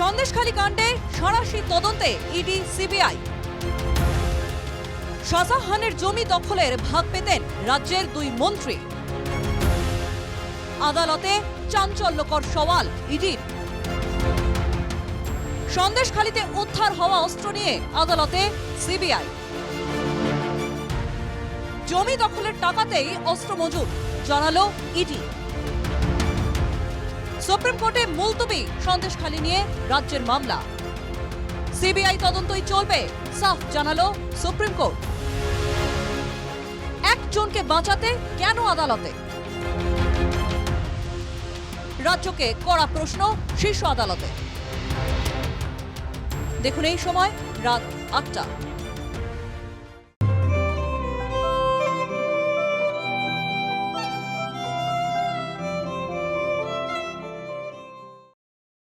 সন্দেশখালী কাণ্ডে সাঁড়াশি তদন্তে ED, CBI. শাহজাহানের জমি দখলের ভাগ পেতেন রাজ্যের দুই মন্ত্রী। আদালতে চাঞ্চল্যকর সওয়াল ইডির। সন্দেশখালীতে উদ্ধার হওয়া অস্ত্র নিয়ে আদালতে সিবিআই। জমি দখলের টাকাতেই অস্ত্র মজুদ জানালো ইডি। সুপ্রিম কোর্টে মুলতবি, সন্দেশখালী নিয়ে রাজ্যের মামলা। সিবিআই তদন্তই চলবে, সাফ জানালো সুপ্রিম কোর্ট। একজনকে বাঁচাতে কেন আদালতে? রাজ্যকে কড়া প্রশ্ন শীর্ষ আদালতে। দেখুন এই সময় রাত আটটা।